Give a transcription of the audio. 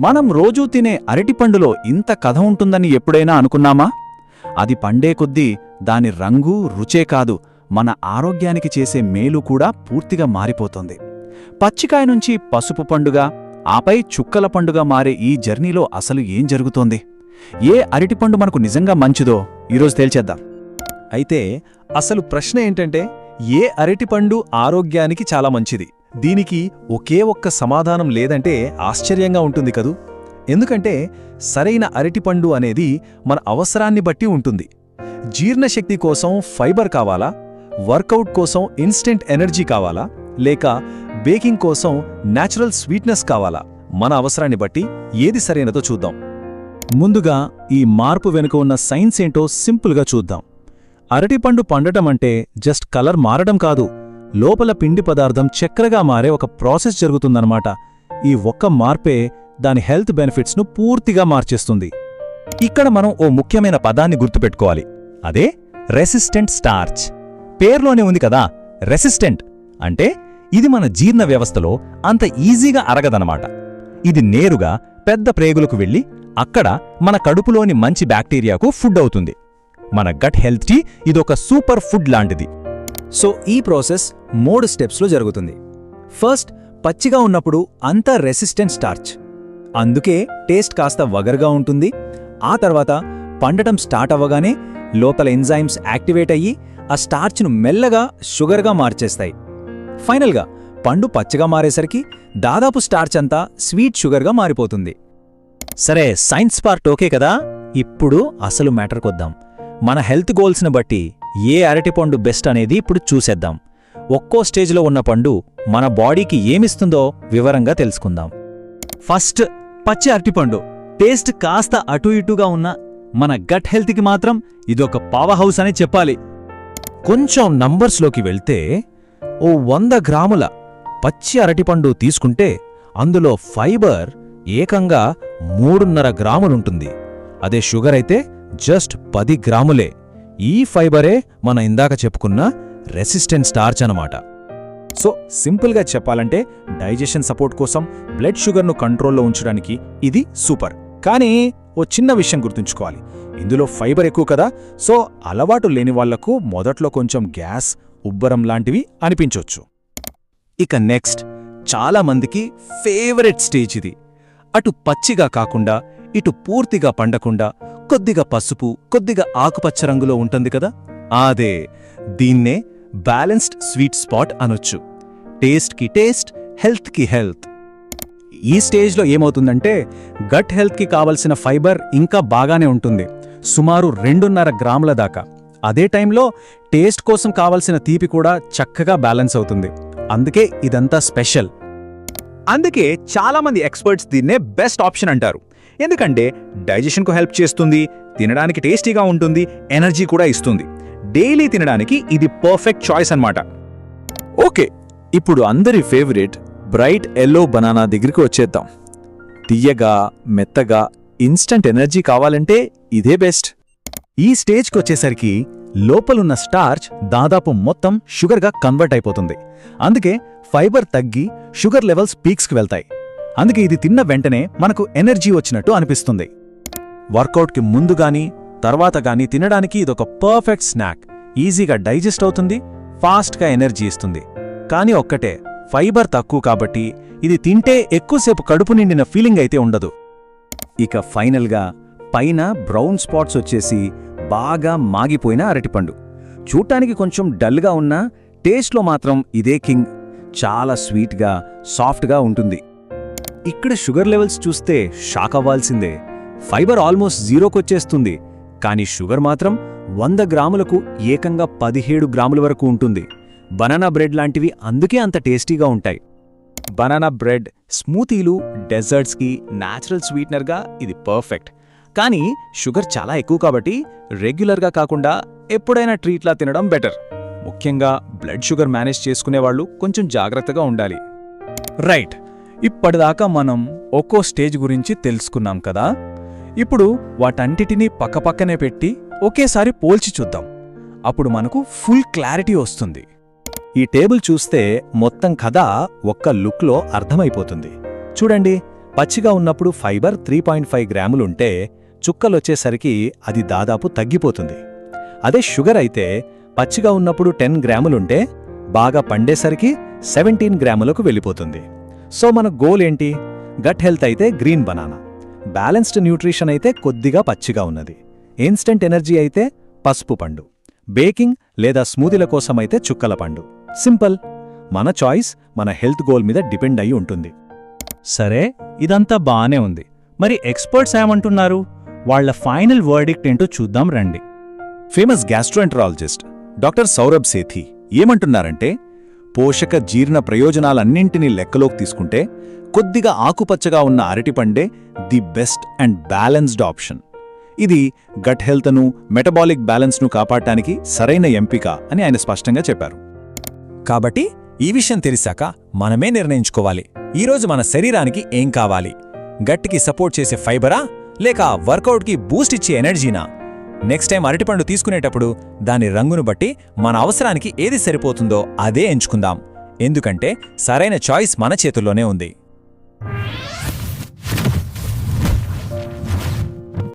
మనం రోజూ తినే అరటిపండులో ఇంత కథ ఉంటుందని ఎప్పుడైనా అనుకున్నామా? అది పండే కొద్దీ దాని రంగు రుచే కాదు మన ఆరోగ్యానికి చేసే మేలు కూడా పూర్తిగా మారిపోతుంది. పచ్చికాయ నుంచి పసుపు పండుగ ఆపై చుక్కల పండుగ మారే ఈ జర్నీలో అసలు ఏం జరుగుతోంది? ఏ అరటిపండు మనకు నిజంగా మంచిదో ఈరోజు తేల్చేద్దాం. అయితే అసలు ప్రశ్న ఏంటంటే ఏ అరటిపండు ఆరోగ్యానికి చాలా మంచిది? దీనికి ఒకే ఒక్క సమాధానం లేదంటే ఆశ్చర్యంగా ఉంటుంది కదూ? ఎందుకంటే సరైన అరటిపండు అనేది మన అవసరాన్ని బట్టి ఉంటుంది. జీర్ణశక్తి కోసం ఫైబర్ కావాలా? వర్కౌట్ కోసం ఇన్స్టెంట్ ఎనర్జీ కావాలా? లేక బేకింగ్ కోసం నేచురల్ స్వీట్నెస్ కావాలా? మన అవసరాన్ని బట్టి ఏది సరైనదో చూద్దాం. ముందుగా ఈ మార్పు వెనుక ఉన్న సైన్స్ ఏంటో సింపుల్గా చూద్దాం. అరటిపండు పండటం అంటే జస్ట్ కలర్ మారడం కాదు. లోపల పిండి పదార్థం చక్కెరగా మారే ఒక ప్రాసెస్ జరుగుతుందన్నమాట. ఈ ఒక్క మార్పే దాని హెల్త్ బెనిఫిట్స్ను పూర్తిగా మార్చేస్తుంది. ఇక్కడ మనం ఓ ముఖ్యమైన పదాన్ని గుర్తుపెట్టుకోవాలి. అదే రెసిస్టెంట్ స్టార్చ్. పేర్లోనే ఉంది కదా రెసిస్టెంట్. అంటే ఇది మన జీర్ణ వ్యవస్థలో అంత ఈజీగా అరగదనమాట ఇది నేరుగా పెద్ద ప్రేగులకు వెళ్ళి అక్కడ మన కడుపులోని మంచి బ్యాక్టీరియాకు ఫుడ్ అవుతుంది. మన గట్ హెల్త్కి ఇదొక సూపర్ ఫుడ్ లాంటిది. సో ఈ ప్రాసెస్ మూడు స్టెప్స్లో జరుగుతుంది. ఫస్ట్ పచ్చిగా ఉన్నప్పుడు అంతా రెసిస్టెంట్ స్టార్చ్. అందుకే టేస్ట్ కాస్త వగరుగా ఉంటుంది. ఆ తర్వాత పండటం స్టార్ట్ అవ్వగానే లోపల ఎంజైమ్స్ యాక్టివేట్ అయ్యి ఆ స్టార్చ్ను మెల్లగా షుగర్గా మార్చేస్తాయి. ఫైనల్గా పండు పచ్చగా మారేసరికి దాదాపు స్టార్చ్ అంతా స్వీట్ షుగర్గా మారిపోతుంది. సరే సైన్స్ పార్ట్ ఓకే కదా? ఇప్పుడు అసలు మ్యాటర్కొద్దాం. మన హెల్త్ గోల్స్ని బట్టి ఏ అరటిపండు బెస్ట్ అనేది ఇప్పుడు చూసేద్దాం. ఒక్కో స్టేజ్లో ఉన్న పండు మన బాడీకి ఏమిస్తుందో వివరంగా తెలుసుకుందాం. ఫస్ట్ పచ్చి అరటిపండు టేస్ట్ కాస్త అటు ఇటుగా ఉన్న మన గట్ హెల్త్కి మాత్రం ఇదొక పవర్ హౌస్ అని చెప్పాలి. కొంచెం నంబర్స్లోకి వెళ్తే ఓ వంద గ్రాముల పచ్చి అరటిపండు తీసుకుంటే అందులో ఫైబర్ ఏకంగా మూడున్నర గ్రాములుంటుంది. అదే షుగర్ అయితే జస్ట్ పది గ్రాములే. ఈ ఫైబరే మన ఇందాక చెప్పుకున్న రెసిస్టెంట్ స్టార్చ్ అనమాట సో సింపుల్గా చెప్పాలంటే డైజెషన్ సపోర్ట్ కోసం బ్లడ్ షుగర్ను కంట్రోల్లో ఉంచడానికి ఇది సూపర్. కానీ ఓ చిన్న విషయం గుర్తుంచుకోవాలి. ఇందులో ఫైబర్ ఎక్కువ కదా సో అలవాటు లేని వాళ్ళకు మొదట్లో కొంచెం గ్యాస్ ఉబ్బరం లాంటివి అనిపించొచ్చు. ఇక నెక్స్ట్ చాలా మందికి ఫేవరెట్ స్టేజ్ ఇది. అటు పచ్చిగా కాకుండా ఇటు పూర్తిగా పండకుండా కొద్దిగా పసుపు కొద్దిగా ఆకుపచ్చ రంగులో ఉంటుంది కదా? అదే దీన్నే బ్యాలెన్స్డ్ స్వీట్ స్పాట్ అనొచ్చు. టేస్ట్కి టేస్ట్ హెల్త్కి హెల్త్ ఈ స్టేజ్లో ఏమవుతుందంటే గట్ హెల్త్కి కావలసిన ఫైబర్ ఇంకా బాగానే ఉంటుంది. సుమారు రెండున్నర గ్రాముల దాకా. అదే టైంలో టేస్ట్ కోసం కావలసిన తీపి కూడా చక్కగా బ్యాలెన్స్ అవుతుంది. అందుకే ఇదంతా స్పెషల్ అందుకే చాలామంది ఎక్స్పర్ట్స్ దీన్నే బెస్ట్ ఆప్షన్ అంటారు. ఎందుకంటే డైజెషన్కు హెల్ప్ చేస్తుంది తినడానికి టేస్టీగా ఉంటుంది ఎనర్జీ కూడా ఇస్తుంది. డైలీ తినడానికి ఇది పర్ఫెక్ట్ చాయిస్ అన్నమాట. ఓకే ఇప్పుడు అందరి ఫేవరెట్ బ్రైట్ ఎల్లో బనానా దగ్గరికి వచ్చేద్దాం. తీయగా మెత్తగా ఇన్స్టంట్ ఎనర్జీ కావాలంటే ఇదే బెస్ట్. ఈ స్టేజ్కి వచ్చేసరికి లోపలున్న స్టార్చ్ దాదాపు మొత్తం షుగర్గా కన్వర్ట్ అయిపోతుంది. అందుకే ఫైబర్ తగ్గి షుగర్ లెవెల్స్ పీక్స్కి వెళ్తాయి. అందుకే ఇది తిన్న వెంటనే మనకు ఎనర్జీ వచ్చినట్టు అనిపిస్తుంది. వర్కౌట్కి ముందు గానీ తర్వాత గానీ తినడానికి ఇదొక పర్ఫెక్ట్ స్నాక్. ఈజీగా డైజెస్ట్ అవుతుంది ఫాస్ట్గా ఎనర్జీ ఇస్తుంది. కానీ ఒక్కటే ఫైబర్ తక్కువ కాబట్టి ఇది తింటే ఎక్కువసేపు కడుపు నిండిన ఫీలింగ్ అయితే ఉండదు. ఇక ఫైనల్గా పైన బ్రౌన్ స్పాట్స్ వచ్చేసి బాగా మాగిపోయిన అరటిపండు. చూడటానికి కొంచెం డల్గా ఉన్నా టేస్ట్లో మాత్రం ఇదే కింగ్. చాలా స్వీట్గా సాఫ్ట్గా ఉంటుంది. ఇక్కడ షుగర్ లెవెల్స్ చూస్తే షాక్ అవ్వాల్సిందే. ఫైబర్ ఆల్మోస్ట్ జీరోకొచ్చేస్తుంది కానీ షుగర్ మాత్రం వంద గ్రాములకు ఏకంగా పదిహేడు గ్రాముల వరకు ఉంటుంది. బనానా బ్రెడ్ లాంటివి అందుకే అంత టేస్టీగా ఉంటాయి. బనానా బ్రెడ్ స్మూతీలు డెజర్ట్స్కి న్యాచురల్ స్వీట్నర్గా ఇది పర్ఫెక్ట్. కానీ షుగర్ చాలా ఎక్కువ కాబట్టి రెగ్యులర్గా కాకుండా ఎప్పుడైనా ట్రీట్లా తినడం బెటర్. ముఖ్యంగా బ్లడ్ షుగర్ మేనేజ్ చేసుకునేవాళ్ళు కొంచెం జాగ్రత్తగా ఉండాలి. రైట్. ఇప్పటిదాకా మనం ఒక్కో స్టేజ్ గురించి తెలుసుకున్నాం కదా? ఇప్పుడు వాటన్నిటినీ పక్కపక్కనే పెట్టి ఒకేసారి పోల్చి చూద్దాం. అప్పుడు మనకు ఫుల్ క్లారిటీ వస్తుంది. ఈ టేబుల్ చూస్తే మొత్తం కథ ఒక్క లుక్లో అర్థమైపోతుంది. చూడండి పచ్చిగా ఉన్నప్పుడు ఫైబర్ త్రీ పాయింట్ ఫైవ్ గ్రాములుంటే చుక్కలొచ్చేసరికి అది దాదాపు తగ్గిపోతుంది. అదే షుగర్ అయితే పచ్చిగా ఉన్నప్పుడు టెన్ గ్రాములుంటే బాగా పండేసరికి సెవెంటీన్ గ్రాములకు వెళ్ళిపోతుంది. సో మన గోల్ ఏంటి? గట్ హెల్త్ అయితే గ్రీన్ బనానా బ్యాలెన్స్డ్ న్యూట్రిషన్ అయితే కొద్దిగా పచ్చిగా ఉన్నది. ఇన్స్టెంట్ ఎనర్జీ అయితే పసుపు పండు. బేకింగ్ లేదా స్మూదీల కోసమైతే చుక్కల పండు. సింపుల్ మన చాయిస్ మన హెల్త్ గోల్ మీద డిపెండ్ అయి ఉంటుంది. సరే ఇదంతా బానే ఉంది. మరి ఎక్స్పర్ట్స్ ఏమంటున్నారు? వాళ్ళ ఫైనల్ వర్డిక్ట్ ఏంటో చూద్దాం రండి. Famous gastroenterologist doctor Saurabh Sethi ఏమంటున్నారంటే పోషక జీర్ణ ప్రయోజనాలన్నింటినీ లెక్కలోకి తీసుకుంటే కొద్దిగా ఆకుపచ్చగా ఉన్న అరటిపండే the best and balanced option. ఇది గట్ హెల్త్ను మెటబాలిక్ బ్యాలెన్స్ను కాపాడటానికి సరైన ఎంపిక అని ఆయన స్పష్టంగా చెప్పారు. కాబట్టి ఈ విషయం తెలిసాక మనమే నిర్ణయించుకోవాలి. ఈరోజు మన శరీరానికి ఏం కావాలి? గట్టికి సపోర్ట్ చేసే ఫైబరా? లేక వర్కౌట్కి బూస్ట్ ఇచ్చే ఎనర్జీనా? నెక్స్ట్ టైం అరటిపండు తీసుకునేటప్పుడు దాని రంగును బట్టి మన అవసరానికి ఏది సరిపోతుందో అదే ఎంచుకుందాం. ఎందుకంటే సరైన చాయిస్ మన చేతుల్లోనే ఉంది.